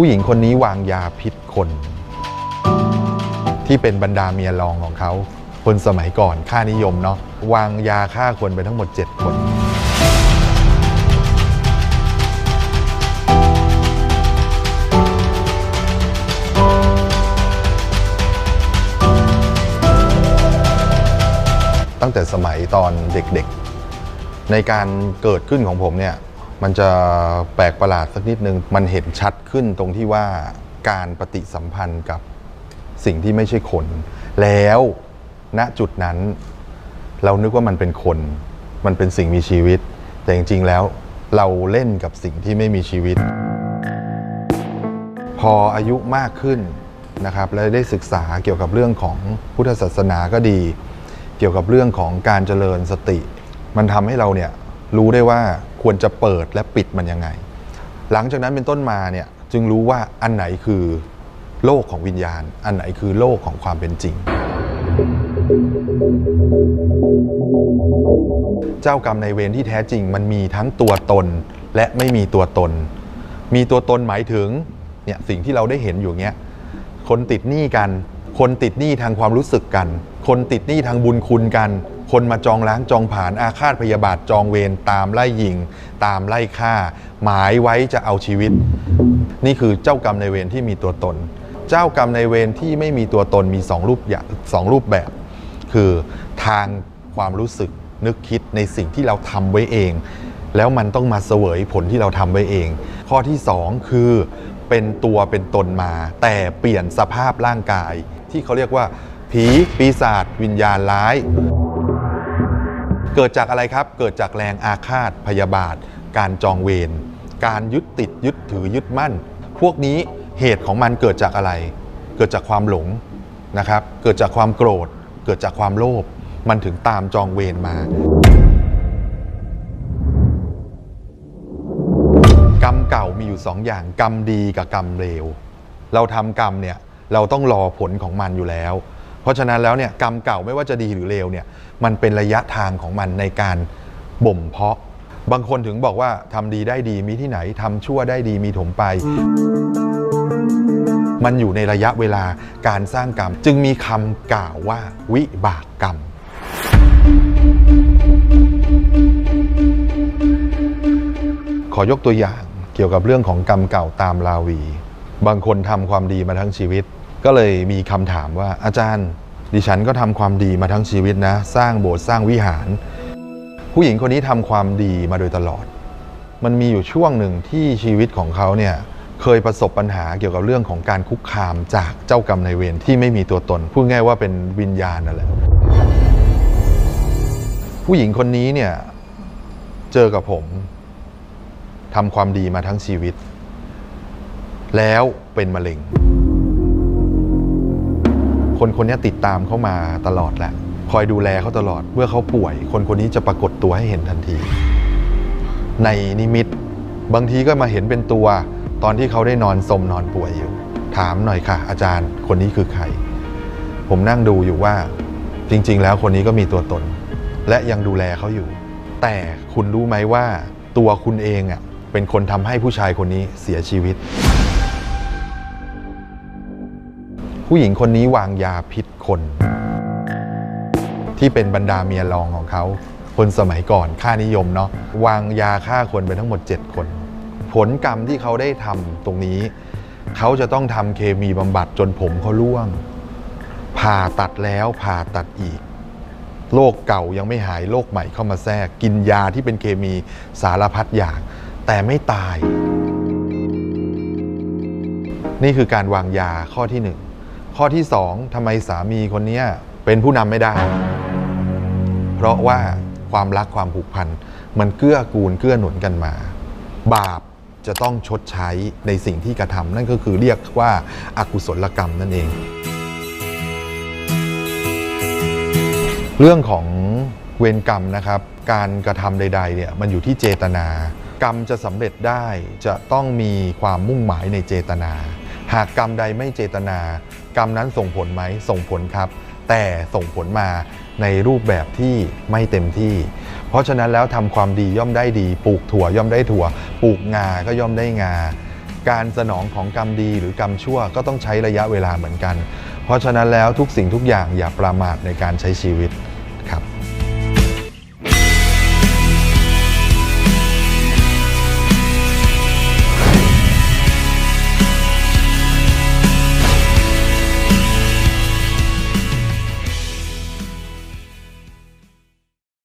ผู้หญิงคนนี้วางยาพิษคน ที่เป็นบรรดาเมียรองของเขา คนสมัยก่อนค่านิยมเนาะวางยาฆ่าคนไปทั้งหมด 7 คนตั้งแต่สมัยตอนเด็กๆ ในการเกิดขึ้นของผมเนี่ย มันจะแปลกประหลาดสักนิดนึง มันเห็นชัดขึ้นตรงที่ว่าการปฏิสัมพันธ์กับสิ่งที่ไม่ใช่คน แล้วณจุดนั้น เรานึกว่ามันเป็นคน มันเป็นสิ่งมีชีวิต แต่จริงๆแล้วเราเล่นกับสิ่งที่ไม่มีชีวิต พออายุมากขึ้นนะครับและได้ศึกษาเกี่ยวกับเรื่องของพุทธศาสนาก็ดี เกี่ยวกับเรื่องของการเจริญสติ มันทำให้เราเนี่ย รู้ได้ว่าควรจะเปิดและปิดมันยังไง หลังจากนั้นเป็นต้นมาเนี่ยจึงรู้ว่าอันไหนคือโลกของวิญญาณ อันไหนคือโลกของความเป็นจริง เจ้ากรรมในเวรที่แท้จริง มันมีทั้งตัวตนและไม่มีตัวตน มีตัวตนหมายถึงเนี่ยสิ่งที่เราได้เห็นอยู่เนี้ยคนติดหนี้กัน คนติดหนี้ทางความรู้สึกกัน คนติดหนี้ทางบุญคุณกัน คนมาจองล้างจองผ่านอาฆาตพยาบาทจองเวรตามไล่ยิง ตามไล่ฆ่า หมายไว้จะเอาชีวิต นี่คือเจ้ากรรมในเวรที่มีตัวตน เจ้ากรรมในเวรที่ไม่มีตัวตนมีสองรูปอย่างสองรูปแบบ คือทางความรู้สึกนึกคิดในสิ่งที่เราทำไว้เอง แล้วมันต้องมาเสวยผลที่เราทำไว้เอง ข้อที่สองคือเป็นตัวเป็นตนมา แต่เปลี่ยนสภาพร่างกาย ที่เขาเรียกว่า ผีปีศาจวิญญาณร้าย เกิดจากอะไรครับ เกิดจากแรงอาฆาตพยาบาท การจองเวร การยึดติดยึดถือยึดมั่น พวกนี้เหตุของมันเกิดจากอะไร เกิดจากความหลงนะครับ เกิดจากความโกรธ เกิดจากความโลภ มันถึงตามจองเวรมา กรรมเก่ามีอยู่สองอย่าง กรรมดีกับกรรมเลว เราทำกรรมเนี่ยเราต้องรอผลของมันอยู่แล้ว เพราะฉะนั้นแล้วเนี่ยกรรมเก่าไม่ว่าจะดีหรือเลวเนี่ยมันเป็นระยะทางของมันในการบ่มเพาะ บางคนถึงบอกว่าทำดีได้ดีมีที่ไหนทำชั่วได้ดีมีถมไป มันอยู่ในระยะเวลาการสร้างกรรม จึงมีคำกล่าวว่าวิบากกรรมขอยกตัวอย่างเกี่ยวกับเรื่องของกรรมเก่าตามลาวี บางคนทำความดีมาทั้งชีวิต ก็เลยมีคำถามว่าอาจารย์ ดิฉันก็ทำความดีมาทั้งชีวิตนะ สร้างโบสถ์สร้างวิหาร ผู้หญิงคนนี้ทำความดีมาโดยตลอด มันมีอยู่ช่วงหนึ่งที่ชีวิตของเขาเนี่ยเคยประสบปัญหาเกี่ยวกับเรื่องของการคุกคามจากเจ้ากรรมนายเวรที่ไม่มีตัวตน พูดง่ายว่าเป็นวิญญาณนั่นแหละผู้หญิงคนนี้เนี่ยเจอกับผมทำความดีมาทั้งชีวิต แล้วเป็นมะเร็ง คนคนนี้ติดตามเขามาตลอดแหละ คอยดูแลเขาตลอด เมื่อเขาป่วย คนคนนี้จะปรากฏตัวให้เห็นทันที ในนิมิต บางทีก็มาเห็นเป็นตัว ตอนที่เขาได้นอนสมนอนป่วยอยู่ ถามหน่อยค่ะ อาจารย์คนนี้คือใคร ผมนั่งดูอยู่ว่า จริง ๆ แล้วคนนี้ก็มีตัวตน และยังดูแลเขาอยู่ แต่คุณรู้ไหมว่า ตัวคุณเองอะเป็นคนทำให้ผู้ชายคนนี้เสียชีวิต ผู้หญิงคนนี้วางยาพิษคน ที่เป็นบรรดาเมียรองของเขาคนสมัยก่อนค่านิยมเนาะวางยาฆ่าคนไปทั้งหมด 7 คน ผลกรรมที่เขาได้ทำตรงนี้ เขาจะต้องทำเคมีบำบัดจนผมเขาร่วง ผ่าตัดแล้วผ่าตัดอีกโรคเก่ายังไม่หายโรคใหม่เข้ามาแทรก กินยาที่เป็นเคมีสารพัดอย่าง แต่ไม่ตาย นี่คือการวางยาข้อที่หนึ่ง ข้อที่สองทำไมสามีคนนี้เป็นผู้นำไม่ได้ เพราะว่าความรักความผูกพัน มันเกื้อกูลเกื้อหนุนกันมา บาปจะต้องชดใช้ในสิ่งที่กระทำนั่นก็คือเรียกว่าอากุศลกรรมนั่นเอง เรื่องของเวรกรรมนะครับ การกระทำใด ๆ เนี่ยมันอยู่ที่เจตนา กรรมจะสำเร็จได้จะต้องมีความมุ่งหมายในเจตนา หากกรรมใดไม่เจตนา กรรมนั้นส่งผลไหมส่งผลครับ แต่ส่งผลมาในรูปแบบที่ไม่เต็มที่ เพราะฉะนั้นแล้วทำความดีย่อมได้ดี ปลูกถั่วย่อมได้ถั่ว ปลูกงาก็ย่อมได้งา การสนองของกรรมดีหรือกรรมชั่วก็ต้องใช้ระยะเวลาเหมือนกัน เพราะฉะนั้นแล้วทุกสิ่งทุกอย่างอย่าประมาทในการใช้ชีวิต